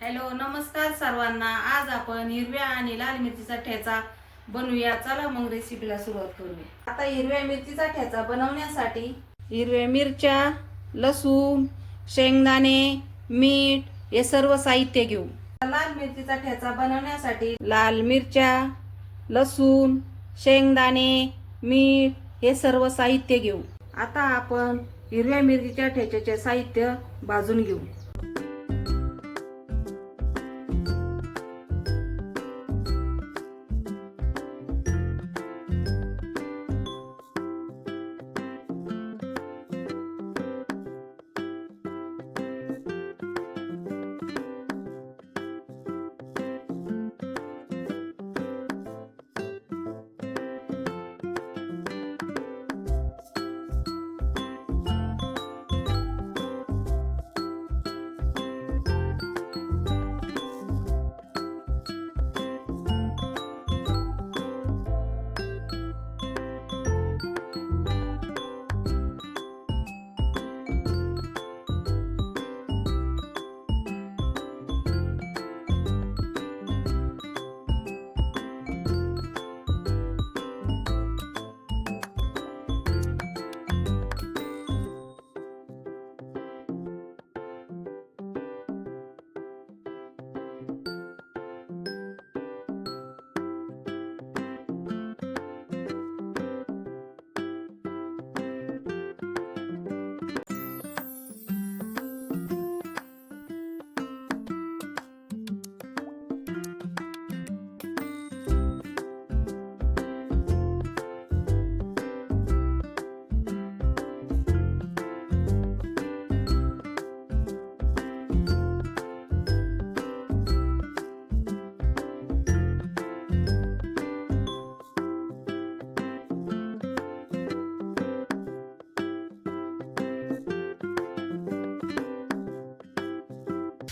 Hello नमस्कार सर्वांना. आज आपण हिरव्या आणि लाल मिरचीचा ठेचा बनवूया. चला मग रेसिपीला सुरुवात करूया. आता हिरव्या मिरचीचा ठेचा बनवण्यासाठी हिरव्या मिरच्या लसूण शेंगदाणे मीठ हे सर्व साहित्य घेऊ. लाल मिरचीचा ठेचा बनवण्यासाठी लाल मिरच्या लसूण शेंगदाणे मीठ हे सर्व साहित्य घेऊ. आता आपण हिरव्या मिरचीच्या ठेच्याचे साहित्य भाजून घेऊ.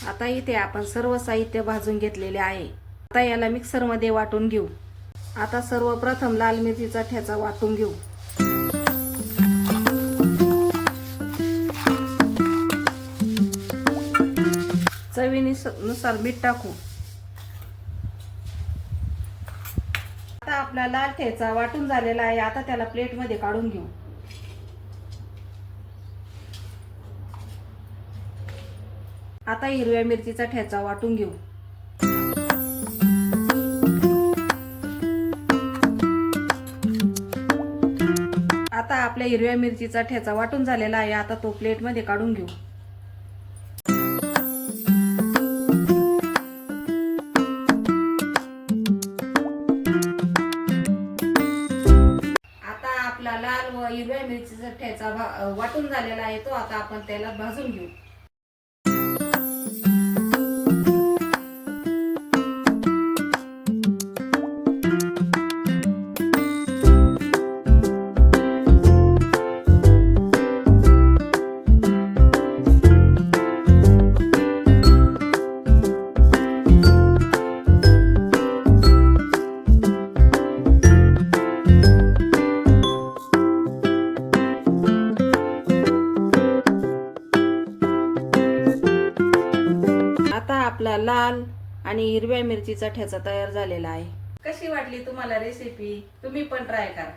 आता इथे आपण सर्व साहित्य भाजून घेतलेले आहे. आता याला मिक्सरमध्ये वाटून घेऊ. आता सर्वप्रथम लाल मिरचीचा ठेचा वाटून घेऊ. चवीनुसार मीठ टाकू. आता आपला लाल ठेचा वाटून झालेला आहे. आता त्याला प्लेटमध्ये काढून घेऊ. आता हिरव्या मिरचीचा ठेचा वाटून घेऊ. आता आपल्या हिरव्या मिरचीचा ठेचा वाटून झालेला आहे. आता तो प्लेटमध्ये काढून घेऊ. आता आपला लाल व हिरव्या मिरचीचा ठेचा भा- वाटून झालेला आहे तो. आता आपण त्याला भाजून घेऊ. आपला लाल आणि हिरव्या मिरचीचा ठेचा तयार झालेला आहे. कशी वाटली तुम्हाला रेसिपी तुम्ही पण ट्राय करा.